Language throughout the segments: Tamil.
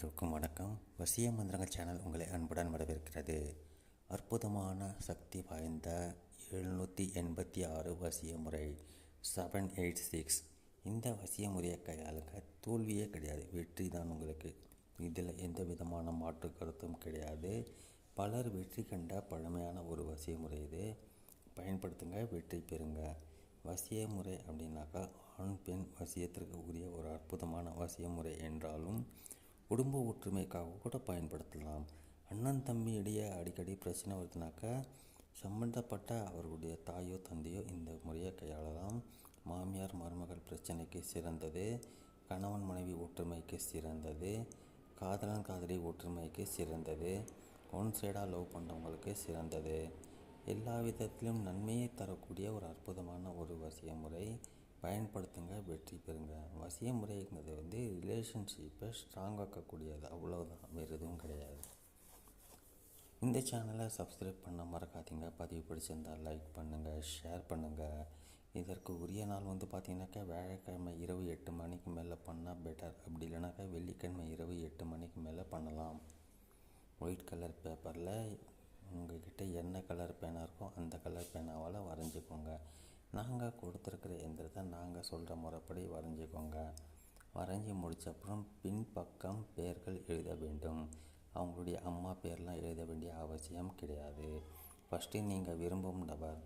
அனைவருக்கும் வணக்கம். வசிய மந்திரங்கள் சேனல் உங்களை அன்புடன் வரவேற்கிறது. அற்புதமான சக்தி வாய்ந்த எழுநூற்றி எண்பத்தி ஆறு வசிய முறை செவன் எயிட் சிக்ஸ் இந்த வசிய முறையை கையாளுங்க. தோல்வியே கிடையாது. வெற்றி தான் உங்களுக்கு. இதில் எந்த விதமான மாற்று கருத்தும் கிடையாது. பலர் வெற்றி கண்ட பழமையான ஒரு வசிய முறை இது. பயன்படுத்துங்க வெற்றி பெறுங்க. வசிய முறை அப்படின்னாக்கா ஆண் பெண் வசியத்திற்கு உரிய ஒரு அற்புதமான வசிய முறை என்றாலும் குடும்ப ஒற்றுமைக்காக கூட பயன்படுத்தலாம். அண்ணன் தம்பி இடையே அடிக்கடி பிரச்சனை வருதுனாக்கா சம்பந்தப்பட்ட அவர்களுடைய தாயோ தந்தையோ இந்த முறையை கையாளலாம். மாமியார் மருமகள் பிரச்சனைக்கு சிறந்தது. கணவன் மனைவி ஒற்றுமைக்கு சிறந்தது. காதலன் காதலி ஒற்றுமைக்கு சிறந்தது. ஒன் சைடாக லவ் பண்ணுறவங்களுக்கு சிறந்தது. எல்லா விதத்திலும் நன்மையை தரக்கூடிய ஒரு அற்புதமான ஒரு வசிய முறை பயன்படுத்துங்க வெற்றி பெறுங்க. வசிய முறைங்கிறது வந்து ரிலேஷன்ஷிப்பை ஸ்ட்ராங் ஆக்கக்கூடியது. அவ்வளோதான் வேறு எதுவும் கிடையாது. இந்த சேனலை சப்ஸ்கிரைப் பண்ண மறக்காதீங்க. பதிவு பிடிச்சிருந்தால் லைக் பண்ணுங்கள் ஷேர் பண்ணுங்கள் இதற்கு உரிய நாள் வந்து பார்த்தீங்கன்னாக்கா வியாழக்கிழமை இரவு எட்டு மணிக்கு மேலே பண்ணால் பெட்டர் அப்படி இல்லைனாக்கா வெள்ளிக்கிழமை இரவு எட்டு மணிக்கு மேலே பண்ணலாம். ஒயிட் கலர் பேப்பரில் உங்கள்கிட்ட என்ன கலர் பேனா இருக்கோ அந்த கலர் பேனாவால் வரைஞ்சிக்கோங்க. நாங்கள் கொடுத்துருக்குற எந்திரத்தை நாங்கள் சொல்கிற முறைப்படி வரைஞ்சிக்கோங்க. வரைஞ்சி முடிச்ச அப்புறம் பின்பக்கம் பெயர்கள் எழுத வேண்டும். அவங்களுடைய அம்மா பேர்லாம் எழுத வேண்டிய அவசியம் கிடையாது. ஃபஸ்ட்டு நீங்கள் விரும்பும் நபர்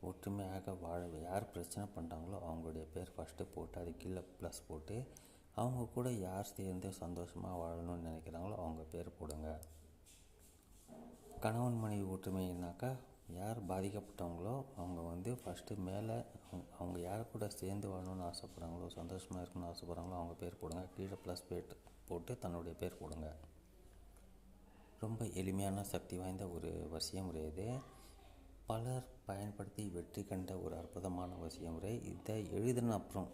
ஒற்றுமையாக வாழ யார் பிரச்சனை பண்ணுறாங்களோ அவங்களுடைய பேர் ஃபஸ்ட்டு போட்டு அது கீழே ப்ளஸ் போட்டு அவங்க கூட யார் சேர்ந்து சந்தோஷமாக வாழணும்னு நினைக்கிறாங்களோ அவங்க பேர் போடுங்க. கணவன் மனைவி ஒற்றுமைனாக்கா யார் பாதிக்கப்பட்டவங்களோ அவங்க வந்து ஃபஸ்ட்டு மேலே அவங்க யார் கூட சேர்ந்து வாழணும்னு ஆசைப்பட்றாங்களோ சந்தோஷமாக இருக்கணும்னு ஆசைப்பட்றாங்களோ அவங்க பேர் போடுங்க. கீழே ப்ளஸ் பேட் போட்டு தன்னுடைய பேர் போடுங்க. ரொம்ப எளிமையான சக்தி வாய்ந்த ஒரு வசிய முறை இது. பலர் பயன்படுத்தி வெற்றி கண்ட ஒரு அற்புதமான வசிய முறை. இதை எழுதின அப்புறம்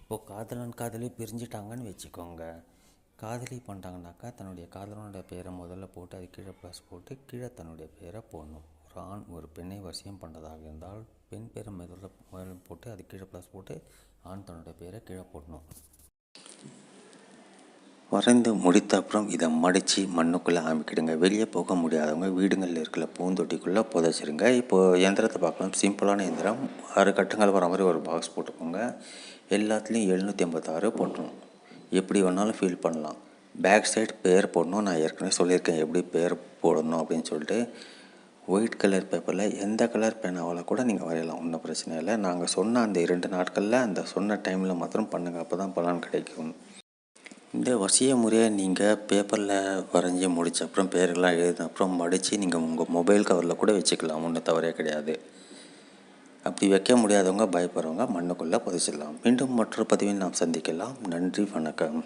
இப்போது காதலன் காதலி பிரிஞ்சிட்டாங்கன்னு வச்சுக்கோங்க. காதலி பண்ணிட்டாங்கனாக்கா தன்னுடைய காதலனோட பேரை முதல்ல போட்டு அது கீழே ப்ளஸ் போட்டு கீழே தன்னுடைய பேரை போடணும். ஆண் ஒரு பெண்ணை வசியம் பண்ணுறதாக இருந்தால் பெண் பேரை முதல்ல முதல்ல போட்டு அது கீழே ப்ளஸ் போட்டு ஆண் தன்னுடைய பேரை கீழே போடணும். வரைந்து முடித்த அப்புறம் இதை மடித்து மண்ணுக்குள்ளே அமைக்கிடுங்க வெளியே போக முடியாதவங்க வீடுகளில் இருக்கிற பூந்தொட்டிக்குள்ளே புதைச்சிருங்க. இப்போது எந்திரத்தை பார்க்கலாம். சிம்பிளான எந்திரம். ஆறு கட்டங்கள் வர மாதிரி ஒரு பாக்ஸ் போட்டுக்கோங்க. எல்லாத்துலேயும் எழுநூற்றி ஐம்பத்தாறு போட்டணும் எப்படி வேணாலும் ஃபீல் பண்ணலாம். பேக் சைடு பேர் போடணும். நான் ஏற்கனவே சொல்லியிருக்கேன். எப்படி பேர் போடணும் அப்படின்னு சொல்லிட்டு. ஒயிட் கலர் பேப்பரில் எந்த கலர் பேனாவால் கூட நீங்கள் வரையலாம். ஒன்றும் பிரச்சனை இல்லை. நாங்கள் சொன்ன அந்த இரண்டு நாட்களில் அந்த சொன்ன டைமில் மாத்திரம் பண்ணுங்கள் அப்போ தான் பலன் கிடைக்கும். இந்த வசிய முறையை நீங்கள் பேப்பரில் வரைஞ்சி முடிச்ச அப்புறம் பேரெல்லாம் எழுதின அப்புறம் மடித்து நீங்கள் உங்கள் மொபைல் கவரில் கூட வச்சுக்கலாம். ஒன்றும் தவறே கிடையாது. அப்படி வைக்க முடியாதவங்க பயப்படுறவங்க மண்ணுக்குள்ளே புதைச்சிடலாம். மீண்டும் மற்றொரு பதிவில் நாம் சந்திக்கலாம். நன்றி வணக்கம்.